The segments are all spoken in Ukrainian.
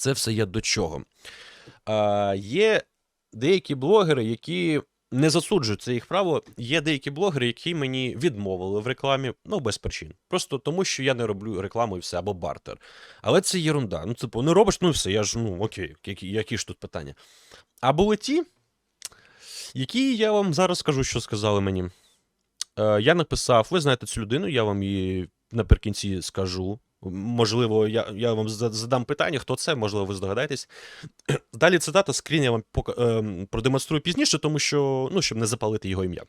це все я до чого? А, є деякі блогери, які не засуджують це їх право. Є деякі блогери, які мені відмовили в рекламі, ну без причин. Просто тому, що я не роблю рекламу і все або бартер. Але це єрунда. Ну, типу, не робиш, ну все, я ж ну окей, які, які ж тут питання. А були ті, які я вам зараз скажу, що сказали мені. Е, я написав, ви знаєте цю людину, я вам її наприкінці скажу. Можливо, я, я вам задам питання, хто це, можливо, ви здогадаєтесь. Далі цитата, скрін я вам ем, продемонструю пізніше, тому що, ну, щоб не запалити його ім'я.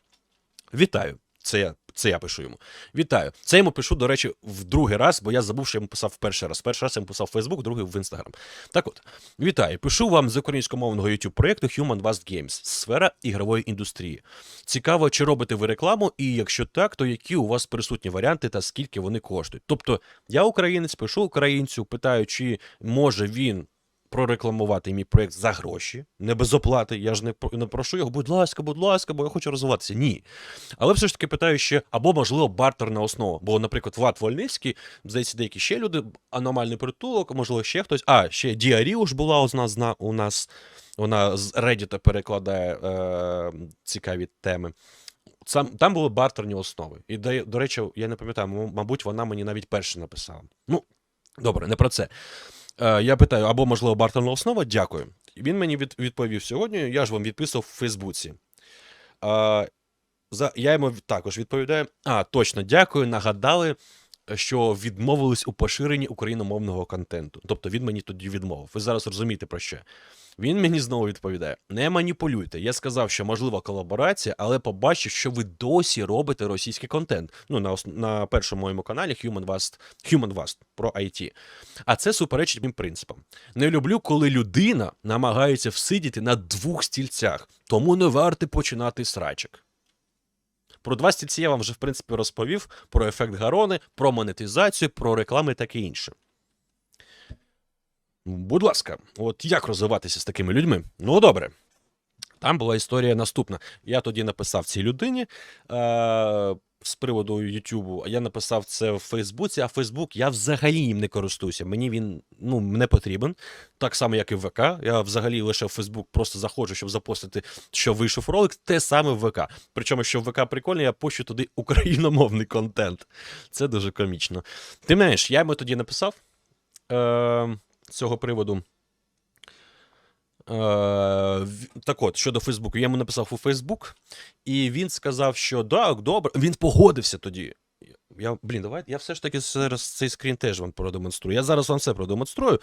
Вітаю. Це я, це я пишу йому. Вітаю. Це йому пишу, до речі, в другий раз, бо я забув, що я йому писав в перший раз. Перший раз я йому писав в Facebook, другий в Instagram. Так от, вітаю. Пишу вам з українськомовного YouTube проєкту Human Vast Games, сфера ігрової індустрії. Цікаво, чи робите ви рекламу, і якщо так, то які у вас присутні варіанти та скільки вони коштують. Тобто, я українець, пишу українцю, питаю, чи може він прорекламувати мій проєкт за гроші, не без оплати. Я ж не, не прошу його, будь ласка, будь ласка, бо я хочу розвиватися. Ні. Але все ж таки питаю ще, або, можливо, бартерна основа. Бо, наприклад, Влад Вольницький, здається, деякі ще люди, аномальний притулок, можливо, ще хтось. А, ще Діаріуш була у нас, у нас вона з Reddit перекладає е, цікаві теми. Сам, там були бартерні основи. І, до речі, я не пам'ятаю, мабуть, вона мені навіть перше написала. Ну, добре, не про це. Е, я питаю, або, можливо, бартерна основа, дякую. Він мені відповів сьогодні, я ж вам відписав в Фейсбуці. Е, я йому також відповідаю: а, точно, дякую, нагадали, що відмовились у поширенні україномовного контенту. Тобто він мені тоді відмовив. Ви зараз розумієте про що. Він мені знову відповідає: не маніпулюйте. Я сказав, що можлива колаборація, але побачив, що ви досі робите російський контент. Ну, на, ос- на першому моєму каналі Human Vast, Human Vast про IT. А це суперечить моїм принципам. Не люблю, коли людина намагається всидіти на двох стільцях, тому не варто починати срачок. Про два стільці я вам вже в принципі розповів про ефект Гарони, про монетизацію, про реклами таке інше. Будь ласка, от як розвиватися з такими людьми? Ну, добре. Там була історія наступна. Я тоді написав цій людині е- з приводу Ютубу, я написав це в Фейсбуці, а Фейсбук я взагалі їм не користуюся. Мені він ну, не потрібен. Так само, як і в ВК. Я взагалі лише в Фейсбук просто заходжу, щоб запостити, що вийшов ролик, те саме в ВК. Причому, що в ВК прикольно, я пощу туди україномовний контент. Це дуже комічно. Не менш, я йому тоді написав е- цього приводу. Е, так от, щодо Фейсбуку, я йому написав у Фейсбук, і він сказав, що так, добре. Він погодився тоді. Я, блін, давайте я все ж таки зараз цей скрін теж вам продемонструю. Я зараз вам все продемонструю.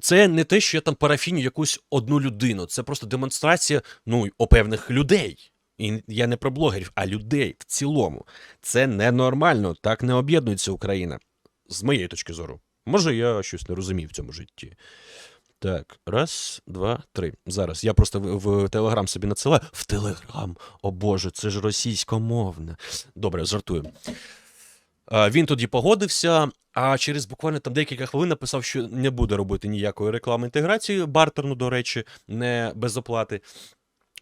Це не те, що я там парафіню якусь одну людину. Це просто демонстрація ну, у певних людей. І я не про блогерів, а людей в цілому. Це ненормально, так не об'єднується Україна. З моєї точки зору. Може, я щось не розумію в цьому житті. Так, раз, два, три. Зараз. Я просто в, в Телеграм собі надсилаю. В Телеграм. О Боже, це ж російськомовне. Добре, жартую. А, Він тоді погодився, а через буквально там декілька хвилин написав, що не буде робити ніякої реклами інтеграції, бартерну, до речі, не без оплати.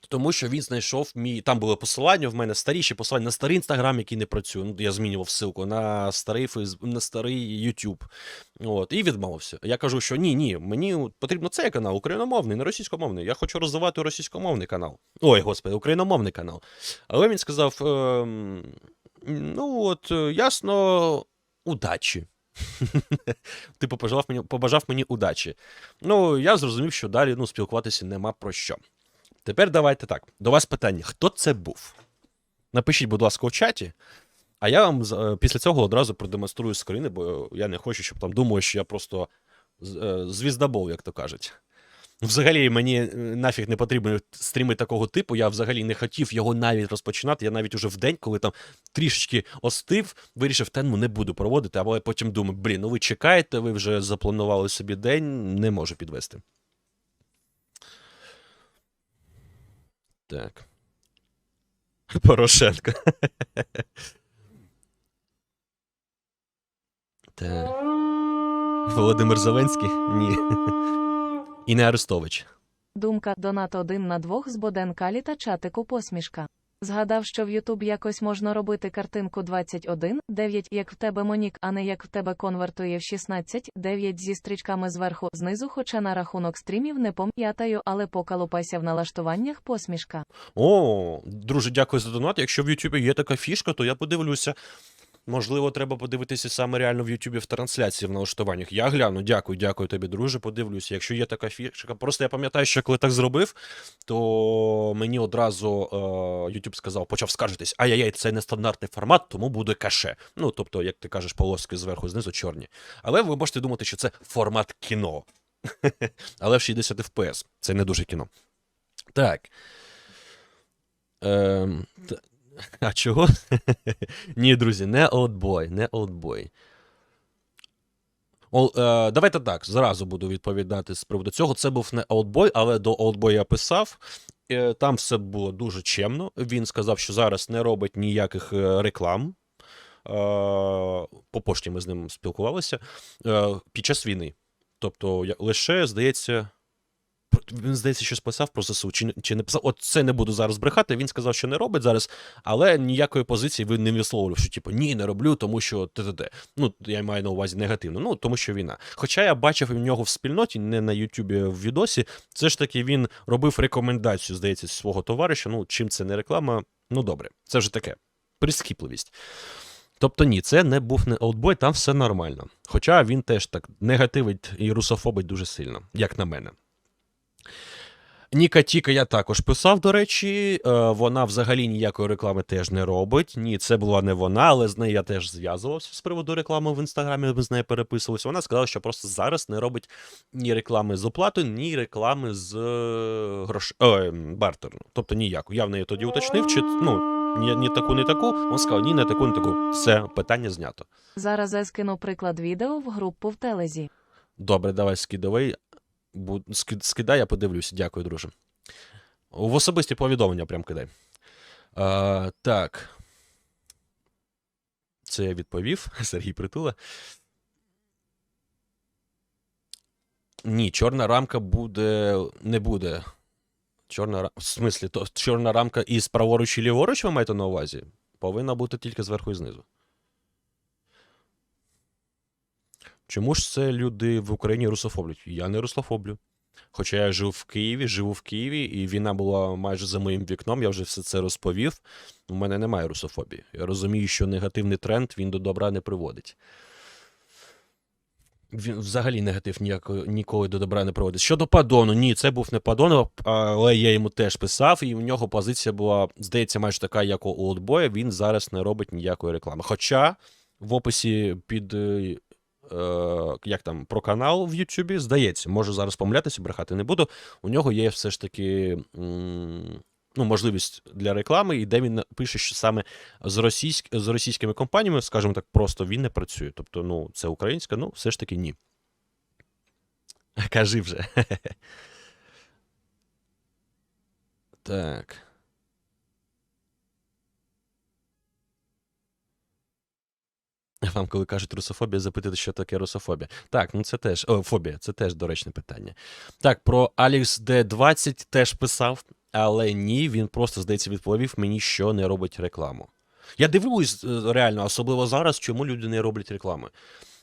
Тому що він знайшов мій. Там було посилання в мене старіші посилання на старий інстаграм, який не працює. Ну, я змінював ссылку на старий Фейс... на старий YouTube. От, і відмовився. Я кажу, що ні, ні, мені потрібно цей канал, україномовний, не російськомовний. Я хочу розвивати російськомовний канал. Ой, господи, україномовний канал. Але він сказав: ем, ну, от, ясно, удачі. Типу, побажав мені, побажав мені удачі. Ну, я зрозумів, що далі ну, спілкуватися нема про що. Тепер давайте так. До вас питання: хто це був? Напишіть, будь ласка, у чаті. А я вам е, після цього одразу продемонструю скрини, бо я не хочу, щоб там думали, що я просто е, звіздабол, як то кажуть. Взагалі, мені е, нафіг не потрібні стріми такого типу. Я взагалі не хотів його навіть розпочинати. Я навіть уже в день, коли там трішечки остив, вирішив, та ну не буду проводити, але потім думаю, блін, ну ви чекаєте, ви вже запланували собі день, не можу підвести. Так. Порошенко. Так. Володимир Зеленський? Ні. І не Арестович. Думка донат один на двох з Боден Калі та чатику посмішка. Згадав, що в Ютуб якось можна робити картинку 21, 9, як в тебе Монік, а не як в тебе конвертує в 16, 9 зі стрічками зверху, знизу, хоча на рахунок стрімів не пам'ятаю, але покалупайся в налаштуваннях посмішка. О, друже, дякую за донат. Якщо в Ютубі є така фішка, то я подивлюся. Можливо, треба подивитися саме реально в Ютубі в трансляції в налаштуваннях. Я гляну, дякую, дякую тобі, друже. Подивлюся. Якщо є така фішка. Просто я пам'ятаю, що коли так зробив, то мені одразу е, сказав, почав скаржитись, ай-яй-яй, це нестандартний формат, тому буде каше. Ну, тобто, як ти кажеш, полоски зверху, знизу чорні. Але ви можете думати, що це формат кіно. Але в 60 FPS. Це не дуже кіно. Так. Ем, а чого? Ні, друзі, не олдбой, не олдбой. Ол, е, давайте так, зразу буду відповідати з приводу цього. Це був не олдбой, але до олдбой я писав. Е, там все було дуже чемно. Він сказав, що зараз не робить ніяких е, реклам. Е, по пошті ми з ним спілкувалися е, під час війни. Тобто, лише, здається, він, здається, щось писав про ЗСУ, чи, чи не писав. От це не буду зараз брехати. Він сказав, що не робить зараз, але ніякої позиції він не висловлював, що типу ні, не роблю, тому що т-т-т. Ну, я маю на увазі негативно. Ну, тому що війна. Хоча я бачив у нього в спільноті, не на Ютубі в відосі, це ж таки він робив рекомендацію, здається, свого товариша. Ну, чим це не реклама, ну добре, це вже таке. Прискіпливість. Тобто ні, це не був не олдбой, там все нормально. Хоча він теж так негативить і русофобить дуже сильно, як на мене. Ніка Тіка я також писав, до речі. Е, вона взагалі ніякої реклами теж не робить. Ні, це була не вона, але з нею я теж зв'язувався з приводу реклами в інстаграмі. Ми з нею переписувалися. Вона сказала, що просто зараз не робить ні реклами з оплатою, ні реклами з е, грош... е, бартером. Тобто ніяку. Я в неї тоді уточнив, чи ну, ні, ні таку, ні таку. Вона сказала, ні, не таку, не таку. Все, питання знято. Зараз я скину приклад відео в групу в телезі. Добре, давай скидавай. Скидай, я подивлюся. Дякую, друже. В особисті повідомлення прям кидай. А, так. Це я відповів. Сергій Притула. Ні, чорна рамка буде. не буде. Чорна. В смислі, то чорна рамка із праворуч і ліворуч ви маєте на увазі? Повинна бути тільки зверху і знизу. Чому ж це люди в Україні русофоблять? Я не русофоблю. Хоча я жив в Києві, живу в Києві, і війна була майже за моїм вікном, я вже все це розповів. У мене немає русофобії. Я розумію, що негативний тренд він до добра не приводить. Він взагалі негатив ніяко, ніколи до добра не приводить. Щодо падону, ні, це був не падон, але я йому теж писав, і в нього позиція була, здається, майже така, як у Олдбоя. Він зараз не робить ніякої реклами. Хоча в описі під. Е, як там про канал в Ютубі, здається, можу зараз помилятися, брехати не буду. У нього є все ж таки ну, можливість для реклами, і де він пише, що саме з, російськ, з російськими компаніями, скажімо так, просто він не працює. Тобто, ну, це українська, ну, все ж таки ні. Кажи вже. Так. Вам, коли кажуть русофобія, запитати, що таке русофобія. Так, ну це теж. О, фобія, це теж доречне питання. Так, про Alex D20 теж писав, але ні, він просто, здається, відповів мені, що не робить рекламу. Я дивуюсь е, реально, особливо зараз, чому люди не роблять реклами.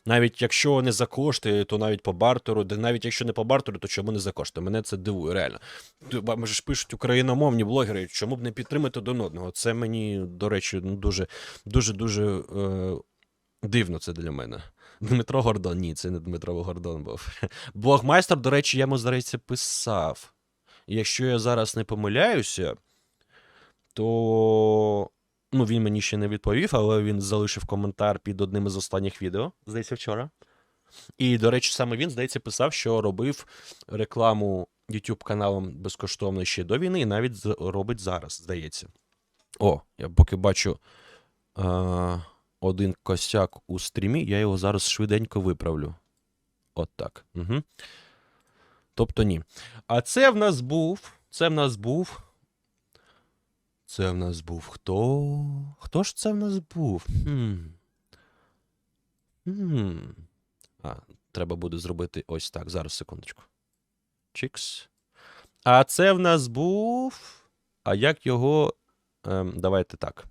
Навіть якщо не за кошти, то навіть по бартеру, де навіть якщо не по бартеру, то чому не за кошти? Мене це дивує, реально. Ба- ж пишуть україномовні блогери, чому б не підтримати один одного? Це мені, до речі, ну, дуже, дуже, дуже е, дивно це для мене. Дмитро Гордон, ні, це не Дмитро Гордон був. Блогмайстер, до речі, я йому, здається, писав. Якщо я зараз не помиляюся, то ну, він мені ще не відповів, але він залишив коментар під одним із останніх відео, здається, вчора. І, до речі, саме він, здається, писав, що робив рекламу YouTube каналом безкоштовно ще до війни, і навіть робить зараз, здається. О, я поки бачу а, один косяк у стрімі, я його зараз швиденько виправлю. От так. Угу. Тобто ні. А це в нас був. Це в нас був. Це в нас був хто? Хто ж це в нас був? Хм. Хм. А, треба буде зробити ось так. Зараз, секундочку. Чікс. А це в нас був. А як його ем, давайте так.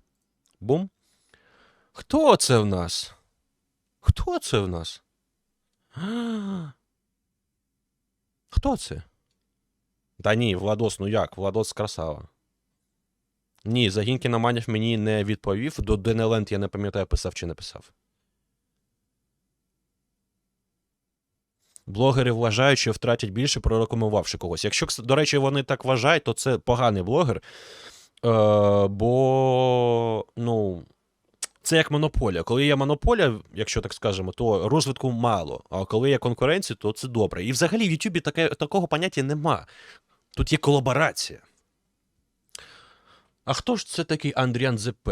Бум. Хто це в нас? Хто це в нас? Хто це? Та ні, Владос, ну як? Владос красава. Ні, Загінки Наманів мені не відповів. До Денеленд я не пам'ятаю, писав чи не писав. Блогери вважають, що втратять більше, прорекламувавши когось. Якщо, до речі, вони так вважають, то це поганий блогер. Е, бо, ну, це як монополія. Коли є монополія, якщо так скажемо, то розвитку мало. А коли є конкуренція, то це добре. І взагалі в Ютубі такого поняття нема. Тут є колаборація. А хто ж це такий Андріан ЗП?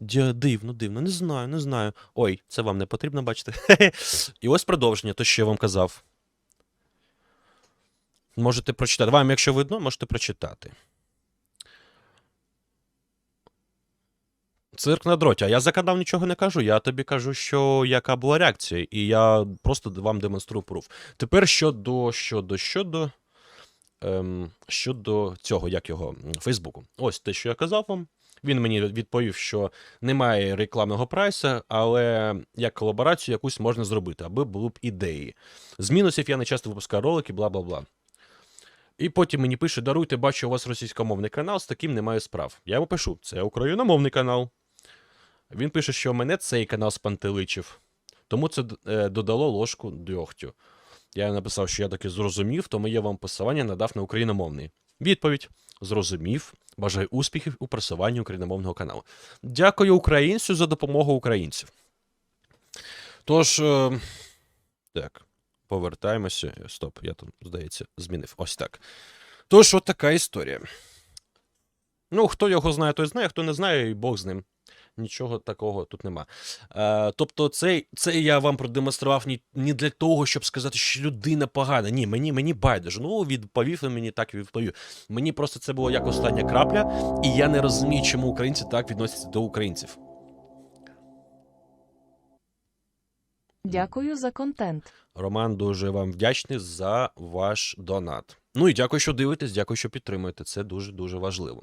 Дивно, дивно, не знаю, не знаю. Ой, це вам не потрібно бачити. І ось продовження, то що я вам казав. Можете прочитати. Вам, якщо видно, можете прочитати. Цирк на дроті. А я за канал нічого не кажу. Я тобі кажу, що яка була реакція, і я просто вам демонструю пруф. Тепер щодо, щодо, щодо. Ем, щодо цього, як його, Фейсбуку. Ось те, що я казав вам. Він мені відповів, що немає рекламного прайса, але як колаборацію якусь можна зробити, аби були б ідеї. З мінусів я не часто випускаю ролики, бла бла бла. І потім мені пише: даруйте, бачу, у вас російськомовний канал, з таким немає справ. Я йому пишу: це україномовний канал. Він пише, що мене цей канал спантеличив, тому це е, додало ложку дьогтю. Я написав, що я таки зрозумів, тому я вам посилання надав на україномовний. Відповідь: зрозумів. Бажаю успіхів у просуванні україномовного каналу. Дякую українцю за допомогу українців. Тож, е, так, повертаємося. Стоп, я тут, здається, змінив. Ось так. Тож, от така історія. Ну, хто його знає, той знає, хто не знає, і Бог з ним. Нічого такого тут нема. Е, тобто, це, це я вам продемонстрував ні, не для того, щоб сказати, що людина погана. Ні, мені, мені байдуже. Ну, відповів він мені так відповів. Мені просто це було як остання крапля, і я не розумію, чому українці так відносяться до українців. Дякую за контент. Роман, дуже вам вдячний за ваш донат. Ну і дякую, що дивитесь, дякую, що підтримуєте. Це дуже дуже важливо.